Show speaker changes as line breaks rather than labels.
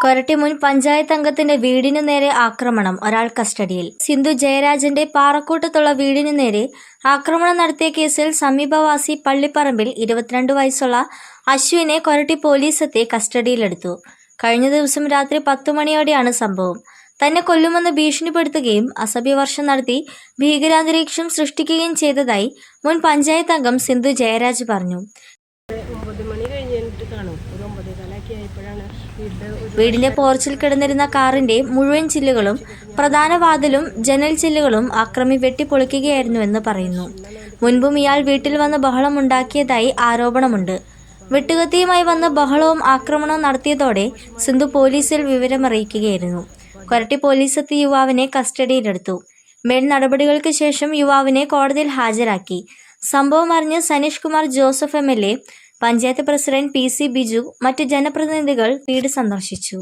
കൊരട്ടി മുൻ പഞ്ചായത്ത് അംഗത്തിന്റെ വീടിനു നേരെ ആക്രമണം ഒരാൾ കസ്റ്റഡിയിൽ. സിന്ധു ജയരാജന്റെ പാറക്കൂട്ടത്തുള്ള വീടിനു നേരെ ആക്രമണം നടത്തിയ കേസിൽ സമീപവാസി പള്ളിപ്പറമ്പിൽ ഇരുപത്തിരണ്ട് വയസ്സുള്ള അശ്വിനെ കൊരട്ടി പോലീസ് എത്തി കസ്റ്റഡിയിലെടുത്തു. കഴിഞ്ഞ ദിവസം രാത്രി പത്തു മണിയോടെയാണ് സംഭവം. തന്നെ കൊല്ലുമെന്ന് ഭീഷണിപ്പെടുത്തുകയും അസഭ്യവർഷം നടത്തി ഭീകരാന്തരീക്ഷം സൃഷ്ടിക്കുകയും ചെയ്തതായി മുൻ പഞ്ചായത്ത് അംഗം സിന്ധു ജയരാജ് പറഞ്ഞു. വീടിന്റെ പോർച്ചിൽ കിടന്നിരുന്ന കാറിന്റെ മുഴുവൻ ചില്ലുകളും പ്രധാന വാതിലും ജനൽ ചില്ലുകളും അക്രമി വെട്ടിപ്പൊളിക്കുകയായിരുന്നുവെന്ന് പറയുന്നു. മുൻപും ഇയാൾ വീട്ടിൽ വന്ന് ബഹളമുണ്ടാക്കിയതായി ആരോപണമുണ്ട്. വെട്ടുകത്തിയുമായി വന്ന് ബഹളവും ആക്രമണവും നടത്തിയതോടെ സിന്ധു പോലീസിൽ വിവരമറിയിക്കുകയായിരുന്നു. കൊരട്ടി പോലീസ് എത്തി യുവാവിനെ കസ്റ്റഡിയിലെടുത്തു. മേൽ നടപടികൾക്ക് ശേഷം യുവാവിനെ കോടതിയിൽ ഹാജരാക്കി. സംഭവം അറിഞ്ഞ് Saneesh Kumar Joseph M L A panchayat president P C Biju മറ്റ് ജനപ്രതിനിധികൾ വീട് സന്ദർശിച്ചു.